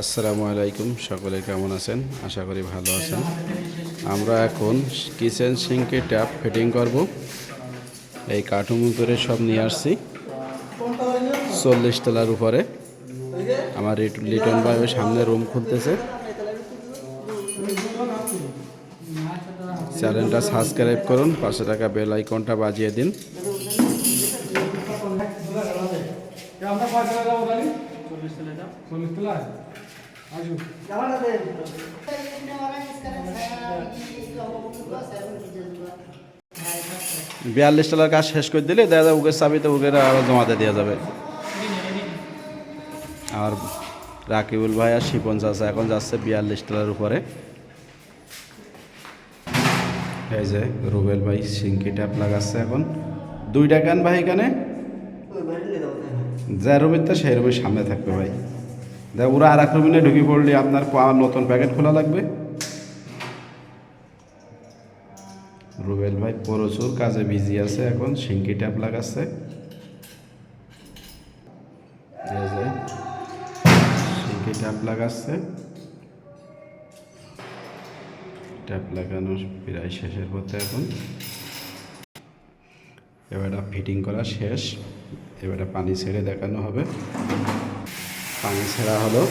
আসসালামু আলাইকুম, সকলে কেমন আছেন? আশা করি ভালো আছেন। আমরা এখন কিচেন সিঙ্কে ট্যাপ ফিটিং করব। এই কার্টুন করে সব নিয়ে আসছি। চল্লিশ তলার উপরে। আমার লিটন ওই সামনে রুম খুলতেছে। চ্যানেলটা সাবস্ক্রাইব করুন পাঁচশো টাকা বেল আইকনটা বাজিয়ে দিন। বিয়াল্লিশ তলার কাজ শেষ করে দিলে দাদা উগের চাবিতে উগের আরও জমাতে দেওয়া যাবে। আর রাকিবুল ভাই আর শিপন চাষা এখন যাচ্ছে বিয়াল্লিশ তলার উপরে। এই যে রুবেল ভাই সিঙ্কি ট্যাপ লাগাচ্ছে এখন। দুইটা গান ভাই এখানে? যা রুমের তো সেই রুমের সামনে থাকবে ভাই। দেখ, ওরা আর এক রুমিনে ঢুকে পড়লে আপনার নতুন প্যাকেট খোলা লাগবে। রুবেল ভাই প্রচুর কাজে বিজি আছে এখন, সিঙ্কি ট্যাপ লাগাচ্ছে। সিঙ্কি ট্যাপ লাগাচ্ছে। ট্যাপ লাগানো প্রায় শেষের পথে এখন। এবারে ফিটিং করা শেষ, এবারে পানি ছেড়ে দেখানো হবে। পানি ছেড়া হলো।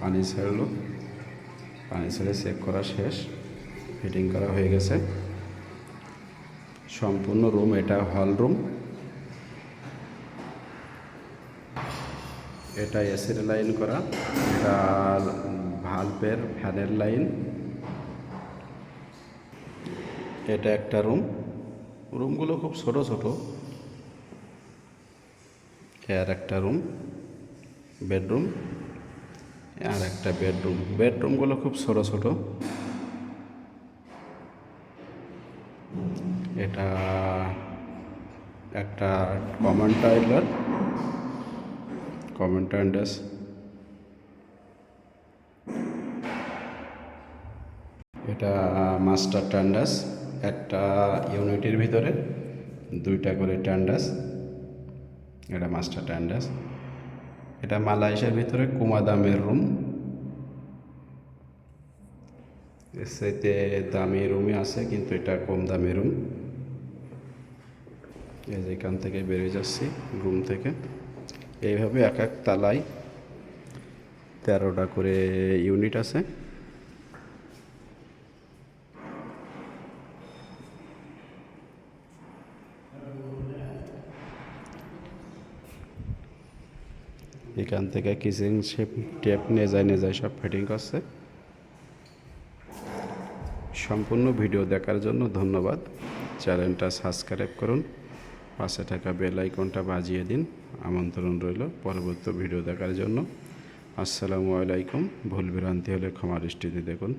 পানি ছেড়লো। পানি ছেড়ে চেক করা শেষ। ফিটিং করা হয়ে গেছে। সম্পূর্ণ রুম এটা হল রুম। এটা এসির লাইন করা। এটা ভাল্বের ফ্যানের লাইন। এটা একটা রুম রুমগুলো খুব ছোট ছোট। আর একটা রুম বেডরুম আর একটা বেডরুম বেডরুমগুলো খুব ছোট ছোট। এটা একটা কমন টয়লেট কমন টয়লেট এটা মাস্টার ট্যান্ডাস একটা ইউনিটের ভিতরে, দুইটা করে ট্যান্ডাস এটা মাস্টার ট্যান্ডাস, এটা মালয়েশিয়ার ভিতরে কুমাদামের রুম সাথে দামি রুমই আছে, কিন্তু এটা কম দামি রুম। এই যে এখান থেকে বেরিয়ে যাচ্ছি, রুম থেকে। এইভাবে এক এক তালায় তেরোটা করে ইউনিট আছে। এখান থেকে কিচেন শেপ টেপ নিয়ে যায় সব ফিটিং করছে। সম্পূর্ণ ভিডিও দেখার জন্য ধন্যবাদ। চ্যানেলটা সাবস্ক্রাইব করুন, পাশে থাকা বেল আইকনটা বাজিয়ে দিন। আমন্ত্রণ রইল পরবর্তী ভিডিও দেখার জন্য। আসসালামু আলাইকুম। ভুল ভ্রান্তি হলে ক্ষমা দৃষ্টিতে দেখুন।